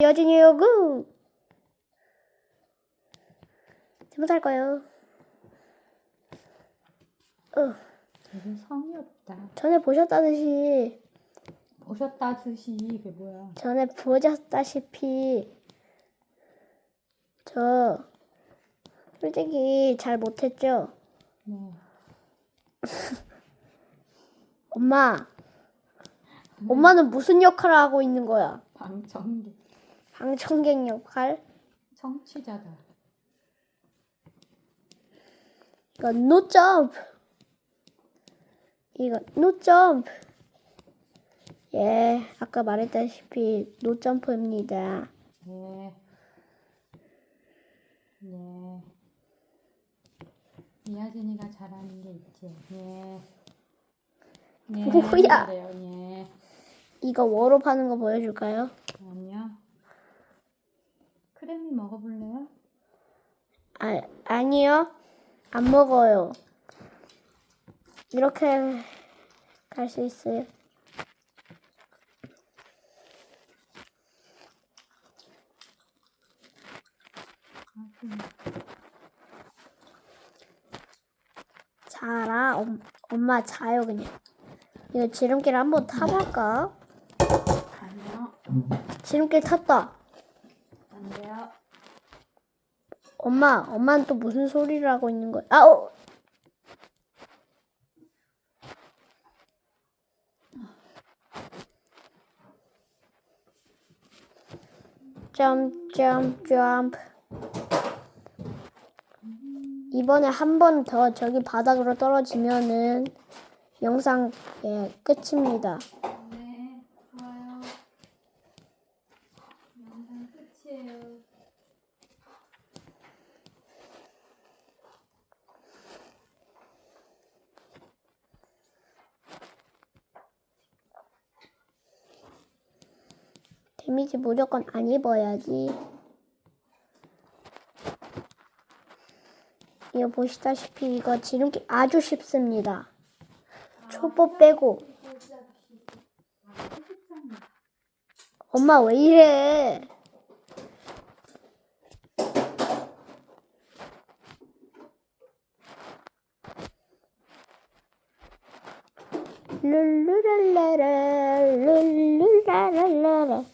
여진이 요구 잘못할 거예요 어, 되게 성의 없다. 전에 보셨다듯이 보셨다듯이 이게 뭐야? 전에 보셨다시피 저 솔직히 잘 못했죠 네. 엄마 엄마는 무슨 역할을 하고 있는 거야 방청객. 방청객 역할 청취자다. 이거 no jump 이거 no jump 예 아까 말했다시피 no jump입니다 네. 네. 이하진이가 잘하는 게 있지. 네. 네. 뭐야? 그래요. 네. 이거 워로 파는 거 보여줄까요? 크래미 먹어볼래요? 아 아니요 안 먹어요 이렇게 갈 수 있어요 자라 엄, 엄마 자요 그냥 이거 지름길 한번 타볼까? 아니요. 지름길 탔다 안 돼요. 엄마 엄마는 또 무슨 소리를 하고 있는 거야 아 어. 점프 점프 점프 이번에 한 번 더 저기 바닥으로 떨어지면은 영상 예, 끝입니다. 네. 좋아요. 영상 끝이에요. 데미지 무조건 안 입어야지. 이거 보시다시피 이거 지름길 아주 쉽습니다. 초보 빼고. 엄마 왜 이래? 룰루랄라라 룰루랄라라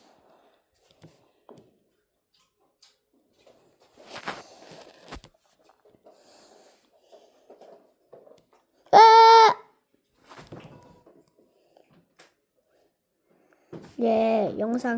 아! 예, 영상